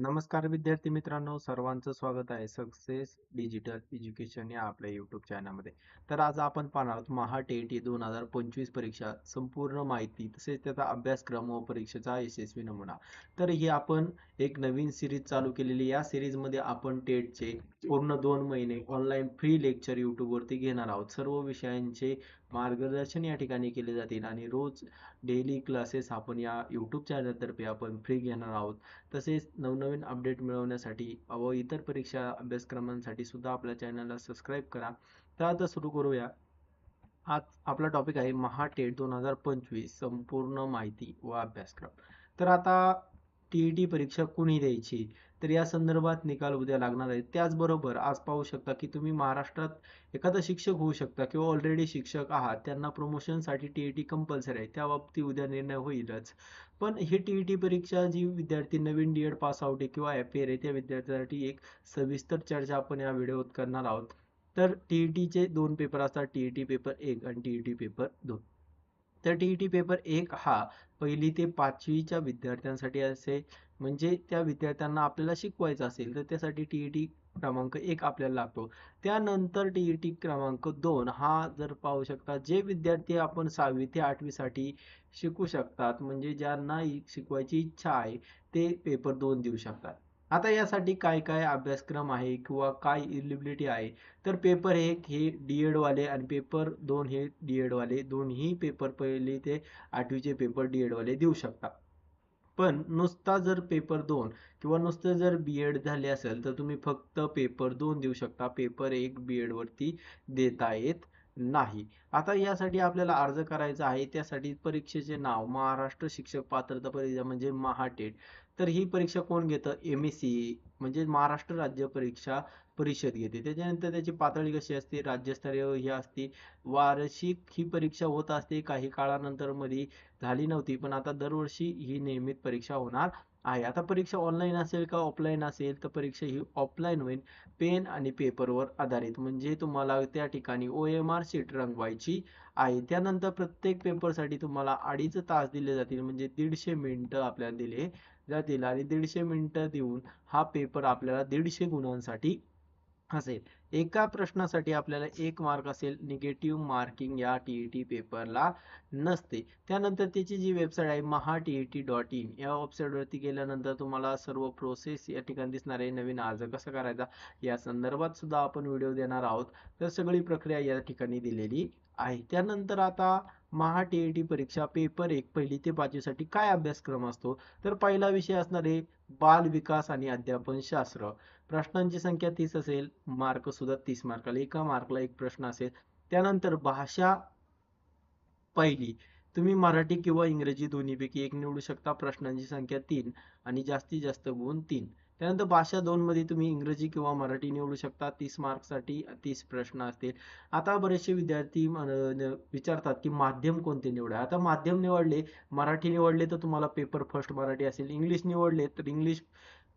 नमस्कार विद्यार्थी मित्रांनो सर्वांचं स्वागत आहे सक्सेस डिजिटल एज्युकेशन या आपल्या युट्यूब चॅनलमध्ये तर आज आपण पाहणार आहोत महा टी दोन हजार पंचवीस परीक्षा संपूर्ण माहिती तसेच त्याचा अभ्यासक्रम व परीक्षेचा यशस्वी नमुना. तर ही आपण एक नवीन सिरीज चालू केलेली या सिरीजमध्ये आपण टेटचे पूर्ण दोन महिने ऑनलाईन फ्री लेक्चर यूट्यूबवरती घेणार आहोत. सर्व विषयांचे मार्गदर्शन या ठिकाणी केले जातील आणि रोज डेली क्लासेस आपण या यूट्यूब चॅनलतर्फे आपण फ्री घेणार आहोत. तसेच नवनवीन अपडेट मिळवण्यासाठी व इतर परीक्षा अभ्यासक्रमांसाठी सुद्धा आपल्या चॅनलला सबस्क्राईब करा. तर आता सुरू करूया. आज आपला टॉपिक आहे महाटेट दोन हजार पंचवीस संपूर्ण माहिती व अभ्यासक्रम. तर आता टी परीक्षा कुणी द्यायची? तर या संदर्भात निकाल उद्या लागणार आहे त्याचबरोबर आज पाहू शकता की तुम्ही महाराष्ट्रात एखादा शिक्षक होऊ शकता किंवा ऑलरेडी शिक्षक आहात. त्यांना प्रमोशनसाठी टी ई टी कंपल्सरी आहे. त्या बाबतीत उद्या निर्णय होईलच. पण ही टी ई टी परीक्षा जी विद्यार्थी नवीन डी एड पास आउट आहे किंवा एफ आहे त्या विद्यार्थ्यांसाठी एक सविस्तर चर्चा आपण या व्हिडिओत करणार आहोत. तर टी ई टीचे दोन पेपर असतात. टी ई टी पेपर एक आणि टी ई टी पेपर दोन. तर टी पेपर एक हा पहिली ते पाचवीच्या विद्यार्थ्यांसाठी असेल म्हणजे त्या विद्यार्थ्यांना आपल्याला शिकवायचं असेल तर त्यासाठी टी ई टी क्रमांक एक आपल्याला लागतो. त्यानंतर टी ई टी क्रमांक दोन हा जर पाहू शकता जे विद्यार्थी आपण सहावी ते आठवीसाठी शिकू शकतात म्हणजे ज्यांना शिकवायची इच्छा आहे ते पेपर दोन देऊ शकतात. आता यासाठी काय काय अभ्यासक्रम आहे किंवा काय इलिबिलिटी आहे? तर पेपर एक हे डी एडवाले आणि पेपर दोन हे डी एड वाले दोन्ही पेपर पहिले ते आठवीचे पेपर डी एडवाले देऊ शकता. पण नुसता जर पेपर दोन किंवा नुसतं जर बी एड झाले असेल तर तुम्ही फक्त पेपर दोन देऊ शकता. पेपर एक बी एडवरती देता येत नाही. आता यासाठी आपल्याला अर्ज करायचा आहे. त्यासाठी परीक्षेचे नाव महाराष्ट्र शिक्षक पात्रता परीक्षा म्हणजे महाटेट. तर ही परीक्षा कोण घेतं? एम एस सी म्हणजे महाराष्ट्र राज्य परीक्षा परिषद घेते. त्याच्यानंतर त्याची पातळी कशी असते? राज्यस्तरीय ही असते. वार्षिक ही परीक्षा होत असते. काही काळानंतरमध्ये झाली नव्हती पण आता दरवर्षी ही नियमित परीक्षा होणार आहे. आता परीक्षा ऑनलाईन असेल का ऑफलाईन असेल? तर परीक्षा ही ऑफलाईन होईल पेन आणि पेपरवर आधारित. म्हणजे तुम्हाला त्या ठिकाणी ओ एम आर सीट रंगवायची आहे. त्यानंतर प्रत्येक पेपरसाठी तुम्हाला अडीच तास दिले जातील. म्हणजे दीडशे मिनिटं आपल्याला दिले जातील आणि दीडशे मिनिटं देऊन हा पेपर आपल्याला दीडशे गुणांसाठी असेल. एका प्रश्नासाठी आपल्याला एक मार्क असेल निगेटिव्ह मार्किंग या टी ई टी पेपरला नसते. त्यानंतर त्याची जी वेबसाईट आहे Maha T E T dot in या वेबसाईटवरती गेल्यानंतर तुम्हाला सर्व प्रोसेस या ठिकाणी दिसणार आहे. नवीन अर्ज कसा करायचा या संदर्भात सुद्धा आपण व्हिडिओ देणार आहोत. तर सगळी प्रक्रिया या ठिकाणी दिलेली आहे. त्यानंतर आता महा टी परीक्षा पेपर एक पहिली ते पाचवीसाठी काय अभ्यासक्रम असतो? तर पहिला विषय असणार आहे बाल विकास आणि अध्यापन शास्त्र. प्रश्नांची संख्या तीस असेल मार्क सुद्धा तीस मार्काला एका मार्कला एक प्रश्न असेल. त्यानंतर भाषा पहिली. तुम्ही मराठी किंवा इंग्रजी दोन्हीपैकी एक निवडू शकता. प्रश्नांची संख्या तीन आणि जास्तीत जास्त गुण तीन. त्यानंतर भाषा दोन मध्ये तुम्ही इंग्रजी किंवा मराठी निवडू शकता. तीस मार्कसाठी तीस प्रश्न असतील. आता बरेचसे विद्यार्थी विचारतात की माध्यम कोणते निवडा? आता माध्यम निवडले मराठी निवडले तर तुम्हाला पेपर फर्स्ट मराठी असेल. इंग्लिश निवडले तर इंग्लिश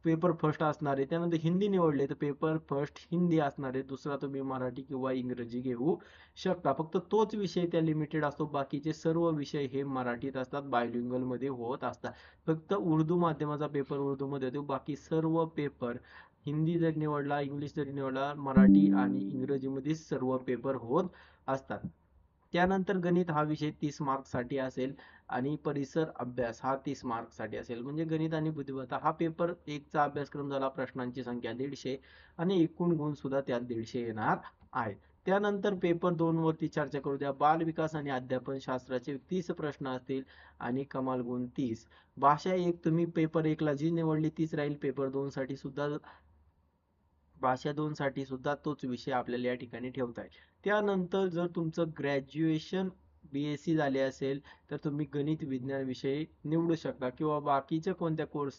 पेपर फर्स्ट असणार आहे. त्यानंतर हिंदी निवडले तर पेपर फर्स्ट हिंदी असणार आहे. दुसरा तुम्ही मराठी किंवा इंग्रजी घेऊ शकता. फक्त तोच विषय त्या लिमिटेड असतो. बाकीचे सर्व विषय हे मराठीत असतात. बायलिंगलमध्ये होत असतात. फक्त उर्दू माध्यमाचा पेपर उर्दू मध्ये होतो. बाकी सर्व पेपर हिंदी जर निवडला इंग्लिश जरी निवडला मराठी आणि इंग्रजीमध्ये सर्व पेपर होत असतात. त्यानंतर गणित हा विषय तीस मार्कसाठी असेल आणि परिसर अभ्यास हा तीस मार्कसाठी असेल. म्हणजे गणित आणि बुद्धिमत्ता हा पेपर एकचा अभ्यासक्रम झाला प्रश्नांची संख्या दीडशे आणि एकूण गुण सुद्धा त्यात दीडशे येणार आहेत. त्यानंतर पेपर दोन वरती चर्चा करू द्या. बाल विकास आणि अध्यापन शास्त्राचे तीस प्रश्न असतील आणि कमाल गुण तीस. भाषा एक तुम्ही पेपर एकला जी निवडली तीच राहील. पेपर दोन साठी सुद्धा भाषा दोन साठी सुद्धा तोच विषय आपल्याला या ठिकाणी ठेवता येईल त्यानंतर जर तुमचं ग्रॅज्युएशन बीएससी झाले असेल तर तुम्ही गणित विज्ञान विषय निवडू शकता किंवा बाकीच्या कोणत्या कोर्स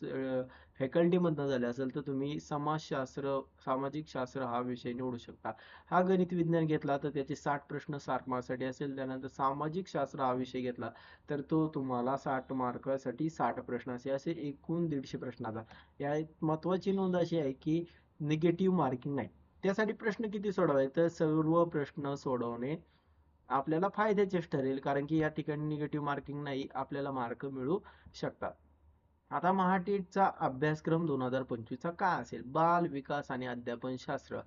फॅकल्टीमधनं झाले असेल तर तुम्ही समाजशास्त्र सामाजिक शास्त्र हा विषय निवडू शकता. हा गणित विज्ञान घेतला तर त्याचे साठ प्रश्न साठ मार्कसाठी असेल. त्यानंतर सामाजिक शास्त्र हा विषय घेतला तर तो तुम्हाला साठ मार्कासाठी साठ प्रश्न असे असे एकूण दीडशे प्रश्नाचा या महत्वाची नोंद अशी आहे की निगेटिव्ह मार्किंग नाही. त्यासाठी प्रश्न किती सोडवायचे? तर सर्व प्रश्न सोडवणे आपल्याला फायद्याचेच ठरेल कारण की या ठिकाणी निगेटिव्ह मार्किंग नाही आपल्याला मार्क मिळू शकतात. आता महाटीटचा अभ्यासक्रम दोन हजार पंचवीसचा काय असेल? बाल विकास आणि अध्यापनशास्त्र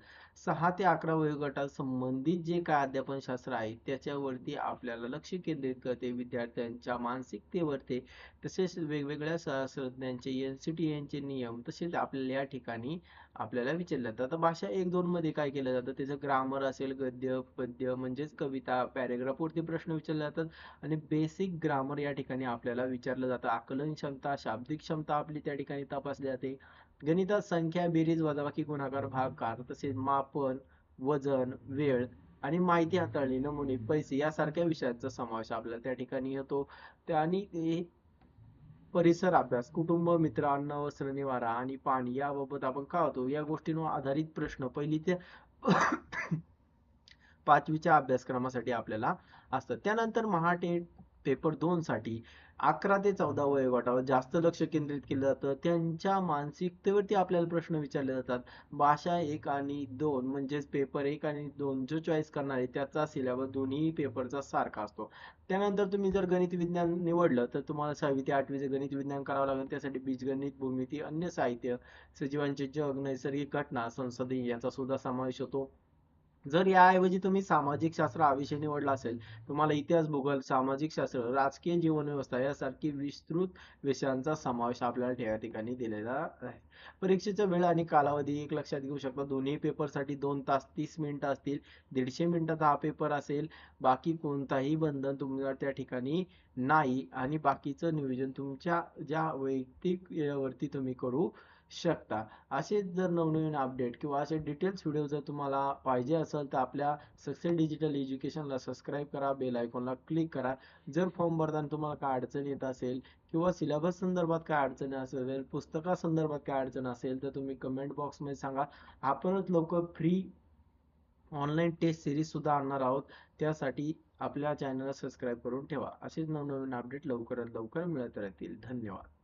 सहा ते अकरा वयोगटात संबंधित जे काय अध्यापन शास्त्र आहे त्याच्यावरती आपल्याला लक्ष केंद्रित करते विद्यार्थ्यांच्या मानसिकतेवरती. तसेच वेगवेगळ्या शास्त्रज्ञांचे एन सी टी यांचे नियम तसेच आपल्याला या ठिकाणी आपल्याला विचारले जातात आता भाषा एक दोन मध्ये काय केलं जातं? त्याचं ग्रामर असेल गद्य पद्य म्हणजेच कविता पॅरेग्राफवरती प्रश्न विचारले जातात. आणि बेसिक ग्रामर या ठिकाणी आपल्याला विचारलं जातं. आकलन क्षमता शाब्दिक क्षमता आपली त्या ठिकाणी तपासली जाते. गणितात संख्या बेरीज वजाबाकी गुणाकार भागकार तसेच मापन वजन वेळ आणि माहिती हाताळणी नमुने पैसे यासारख्या विषयांचा समावेश आपल्याला त्या ठिकाणी येतो. आणि परिसर अभ्यास कुटुंब मित्र अन्न वस्त्र निवारा आणि पाणी याबाबत आपण काय होतो? या गोष्टींवर आधारित प्रश्न. पहिली ते पाचवीच्या अभ्यासक्रमासाठी आपल्याला असतात. त्यानंतर महाटेट पेपर दोन साठी. अकरा ते चौदा वयोगटावर जास्त लक्ष केंद्रित केलं जातं. त्यांच्या मानसिकतेवरती आपल्याला प्रश्न विचारले जातात. भाषा एक आणि दोन म्हणजेच पेपर एक आणि दोन जो चॉईस करणार आहे त्याचा सिलेबस दोन्ही पेपरचा सारखा असतो. त्यानंतर तुम्ही जर गणित विज्ञान निवडलं तर तुम्हाला सहावी ते आठवीचे गणित विज्ञान करावं लागेल. त्यासाठी बीजगणित भूमिती अन्य साहित्य सजीवांचे जग नैसर्गिक घटना संसदी याचा सुद्धा समावेश होतो. जर याऐवजी तुम्ही सामाजिक शास्त्र हा विषय निवडला असेल तुम्हाला इतिहास भूगोल सामाजिक शास्त्र राजकीय जीवन व्यवस्था यासारखी विस्तृत विषयांचा समावेश आपल्याला या ठिकाणी दिलेला आहे. परीक्षेचा वेळ आणि कालावधी एक लक्षात घेऊ शकता. दोन्ही पेपरसाठी दोन तास तीस मिनिटं असतील. दीडशे मिनिटात हा पेपर असेल. बाकी कोणताही बंधन तुम्हाला त्या ठिकाणी नाही. आणि बाकीचं नियोजन तुमच्या ज्या वैयक्तिक यावरती तुम्ही करू शकता. असेच जर नवनवीन अपडेट किंवा असे डिटेल्स व्हिडिओ जर तुम्हाला पाहिजे असेल तर आपल्या सक्सेस डिजिटल एज्युकेशनला सबस्क्राईब करा बेल आयकॉनला क्लिक करा. जर फॉर्म भरताना तुम्हाला काय अडचण येत असेल किंवा सिलेबस संदर्भात काय अडचण असेल पुस्तका संदर्भात काय अडचण असेल तर तुम्ही कमेंट बॉक्समध्ये सांगा. आपणच लवकर फ्री ऑनलाईन टेस्ट सिरीज सुद्धा आणणार आहोत. त्यासाठी आपल्या चॅनलला सबस्क्राईब करून ठेवा. असेच नवनवीन अपडेट लवकरात लवकर मिळत राहतील. धन्यवाद.